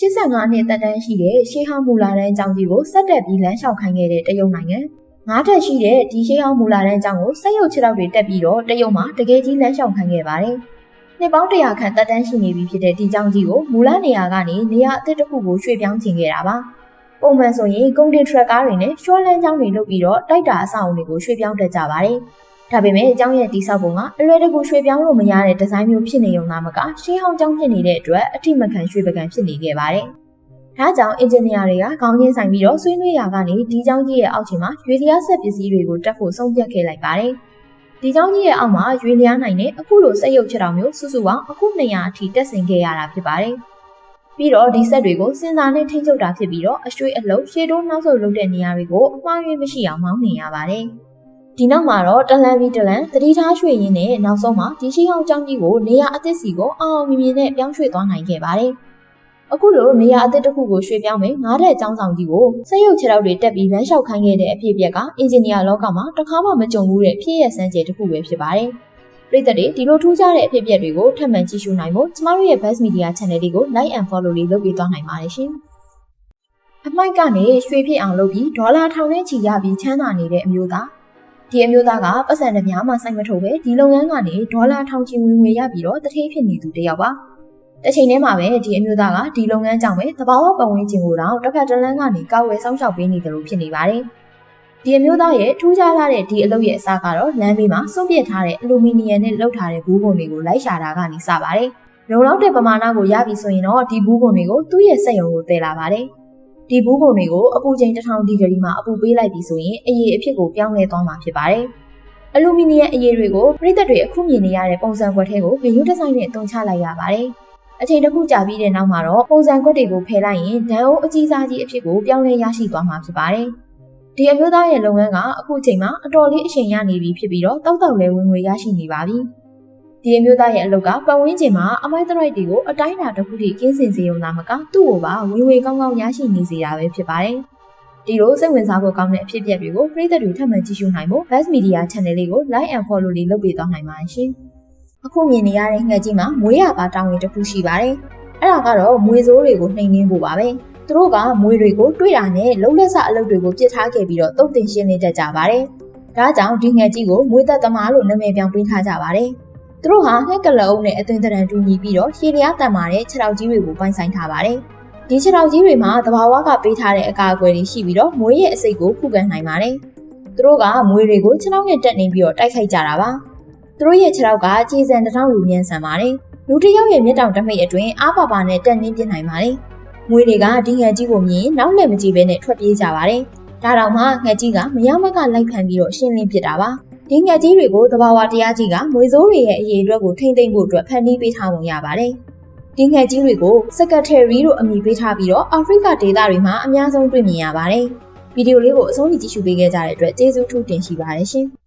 85နှစ်တက်တန်းရှိတဲ့ရှေးဟောင်းမူလာတန်းကျောင်းကြီးကိုဆက်တက်ပြီးလမ်းလျှောက်ခိုင်းခဲ့တဲ့တရုတ်နိုင်ငံငါးထက်ရှိတဲ့ဒီရှေးဟောင်းမူလာတန်းကျောင်းကိုဆက်ရုပ်ခြေထောက်တွေတက်ပြီးတော့တရုတ်မှာတကယ်ကြီးလမ်းလျှောက်ခိုင်းခဲ့ပါတယ်။နှစ်ပေါင်း100ခန့်တက်တန်းရှိနေပြီဖြစ်တဲ့ဒီကျောင်းကြီးကိုမူလနေရာကနေနေရာအသစ်တစ်ခုကိုရွှေ့ပြောင်းခြင်းခဲ့တာပါ။ပုံမှန်ဆိုရင်ကုန်တင်ထရက်ကားတွေနဲ့ရှောလန်းကျောင်းတွေလုပ်ပြီးတော့တိုက်တာအဆောက်အုံတွေကိုရွှေ့ပြောင်းတတ်ကြပါတယ်။ ဒါပေမဲ့အကြောင်းရဲ့တိဆောက်ပုံကအလွယ်တကူရွှေ့ပြောင်းလို့မရတဲ့ဒီဇိုင်းမျိုးဖြစ်နေုံသားမကရှေးဟောင်းကျောင်းဖြစ်နေတဲ့အတွက်အထိမခံရွှေ့ပကံဖြစ်နေခဲ့ပါတယ်။ဒါကြောင့်အင်ဂျင်နီယာတွေကခေါင်းချင်းဆိုင်ပြီးတော့ဆွေးနွေးရာကနေဒီကျောင်းကြီးရဲ့အောက်ခြေမှာရွေလျားဆက်ပစ္စည်းတွေကိုတက်ဖို့ဆုံးဖြတ်ခဲ့လိုက်ပါတယ်။ဒီကျောင်းကြီးရဲ့အောက်မှာရွေလျားနိုင်တဲ့အခုလိုစက်ရုပ်ချက်တော်မျိုးစုစုပေါင်းအခု200အထိတက်ဆင်ခဲ့ရတာဖြစ်ပါတယ်။ပြီးတော့ဒီဆက်တွေကိုစင်စာနဲ့ထိန်းချုပ်တာဖြစ်ပြီးတော့အရွှေအလုံးရှေးတိုးနောက်ဆုတ်လုပ်တဲ့နေရာတွေကိုအမှားယွင်းမရှိအောင်မောင်းနေရပါတယ်။ ဒီနောက်မှာတော့တလန်ပြီးတလန်သတိထားရွှေ့ရင်းနဲ့နောက်ဆုံးမှာဒီရှိအောင်ကျောင်းကြီးကိုနေရာအသစ်စီကိုအောင်အောင်မြင်မြင်နဲ့ပြောင်းရွှေ့သွားနိုင်ခဲ့ပါတယ်။အခုလိုနေရာအသစ်တစ်ခုကိုရွှေ့ပြောင်းမယ်ငားတဲ့ကျောင်းဆောင်ကြီးကိုစက်ရုပ်ခြေထောက်တွေတက်ပြီးလမ်းလျှောက်ခိုင်းခဲ့တဲ့အဖြစ်အပျက်ကအင်ဂျင်နီယာလောကမှာတစ်ခါမှမကြုံဘူးတဲ့ဖြစ်ရစမ်းကြဲတစ်ခုပဲဖြစ်ပါတယ်။ပရိသတ်တွေဒီလိုထူးခြားတဲ့အဖြစ်အပျက်တွေကိုထပ်မံကြည့်ရှုနိုင်ဖို့ကျမတို့ရဲ့ Best Media Channel လေးကို Like and Follow လေးလုပ်ပေးသွားနိုင်ပါတယ်ရှင်။အမိုက်ကနေရွှေဖြစ်အောင်လုပ်ပြီးဒေါ်လာထောင်နဲ့ချီရပြီးချမ်းသာနေတဲ့အမျိုးသား ဒီအမျိုးသားကပတ်စံတစ်ပြားမှစိုက်မထုတ်ပဲဒီလုပ်ငန်းကနေဒေါ်လာထောင်ချီဝင်ငွေရပြီးတော့တထေးဖြစ်နေသူတစ်ယောက်ပါတစ်ချိန်တည်းမှာပဲဒီအမျိုးသားကဒီလုပ်ငန်းကြောင့်ပဲတဘာဝပတ်ဝန်းကျင်ကိုတော့တစ်ဖက်တစ်လမ်းကနေကောက်ဝယ်ဆောင်ရှောက်ပေးနေတယ်လို့ဖြစ်နေပါတယ်ဒီအမျိုးသားရဲ့ထူးခြားလာတဲ့ဒီအလုပ်ရဲ့အစားကတော့လမ်းဘေးမှာစွန့်ပစ်ထားတဲ့အလူမီနီယံနဲ့လုပ်ထားတဲ့ဘူးပုံတွေကိုလိုက်ရှာတာကနေစပါတယ်လုံလောက်တဲ့ပမာဏကိုရပြီဆိုရင်တော့ဒီဘူးပုံတွေကိုသူ့ရဲ့စက်ရုံကိုတည်လာပါတယ် ဒီဘူးပုံတွေကိုအပူချိန်1000ဒီဂရီမှာအပူပေးလိုက်ပြီဆိုရင်အရေးအဖြစ်ကိုပြောင်းလဲသွားမှာဖြစ်ပါတယ်။အလူမီနီယံအရေးတွေကိုပြည်သက်တွေအခုမြင်နေရတဲ့ပုံစံကွက်ထဲကိုဂရုဒီဇိုင်းနဲ့တုံချလိုက်ရပါတယ်။အချိန်တစ်ခုကြာပြီးတဲ့နောက်မှာတော့ပုံစံကွက်တွေကိုဖယ်လိုက်ရင်ဒဏ်အိုးအကြီးစားကြီးအဖြစ်ကိုပြောင်းလဲရရှိသွားမှာဖြစ်ပါတယ်။ဒီအမျိုးသားရဲ့လုပ်ငန်းကအခုချိန်မှာအတော်လေးအချိန်ရနေပြီဖြစ်ပြီးတော့တောက်တောက်လဲဝင်ငွေရရှိနေပါပြီ။ ဒီအမျိုးသားရဲ့အလုပ်ကပတ်ဝန်းကျင်မှာအမိုက်တရိုက်တွေကိုအတိုင်းအတာတစ်ခုထိကင်းစင်စေုံသာမကသူ့ကိုပါဝင်ဝေကောင်းကောင်းရရှိနေစေတာပဲဖြစ်ပါတယ်။ဒီလိုစိတ်ဝင်စားဖို့ကောင်းတဲ့အဖြစ်အပျက်တွေကိုပရိသတ်တွေထပ်မံကြည့်ရှုနိုင်ဖို့ Best Media Channel လေးကို Like and Follow လေးလုပ်ပေးသွားနိုင်ပါတယ်ရှင်။အခုမြင်နေရတဲ့ငှက်ကြီးမှာမွေးရပါတောင်းရင်တစ်ခုရှိပါတယ်။အဲ့ဒါကတော့မွေစိုးတွေကိုနှိမ်နှင်းဖို့ပါပဲ။သူတို့ကမွေတွေကိုတွေ့တာနဲ့လုံလက်ဆအလုပ်တွေကိုပြစ်ထားခဲ့ပြီးတော့တုတ်တင်ရှင်းနေတတ်ကြပါတယ်။ဒါကြောင့်ဒီငှက်ကြီးကိုမွေသက်သမားလို့နာမည်ပြောင်းပေးထားကြပါတယ်။ သူတို့ဟာငှက်ကလအုပ်နဲ့အသွင်သဏ္ဍာန်တူညီပြီးတော့ရှည်လျားတန်မာတဲ့ခြေထောက်ကြီးတွေကိုပိုင်ဆိုင်ထားပါတယ်။ဒီခြေထောက်ကြီးတွေမှာတဘာဝကပေးထားတဲ့အကာအကွယ်တွေရှိပြီးတော့မွေးရဲ့အစိတ်ကိုခုခံနိုင်ပါတယ်။သူတို့ကမွေးတွေကိုခြေထောက်နဲ့တက်နေပြီးတော့တိုက်ခိုက်ကြတာပါ။သူတို့ရဲ့ခြေထောက်ကခြေစံတစ်ထောင်လူမြန်ဆန်ပါတယ်။လူတစ်ယောက်ရဲ့မျက်တောင်တစ်မိတ်အတွင်းအားပါပါနဲ့တက်နှင်းပြနိုင်ပါတယ်။မွေးတွေကဒီငှက်ကြီးကိုမြင်နောက်လည်းမကြည့်ဘဲနဲ့ထွက်ပြေးကြပါတယ်။ဒါတော့မှငှက်ကြီးကမရမကလိုက်ဖန်ပြီးတော့ရှင်းလင်းပစ်တာပါ။ ဒီငှက်ကြီးတွေကိုသဘာဝတရားကြီးကမွေစိုးတွေရဲ့အရေးအတွက်ကိုထိမ့်သိမ့်ဖို့အတွက်ဖန်တီးပေးထားပုံရပါတယ်။ဒီငှက်ကြီးတွေကို Secretary လို့အမည်ပေးထားပြီးတော့အာဖရိကဒေသတွေမှာအများဆုံးတွေ့မြင်ရပါတယ်။ဗီဒီယိုလေးကိုအဆုံးထိကြည့်ရှုပေးခဲ့ကြတဲ့အတွက်ကျေးဇူးထူးတင်ရှိပါတယ်ရှင်။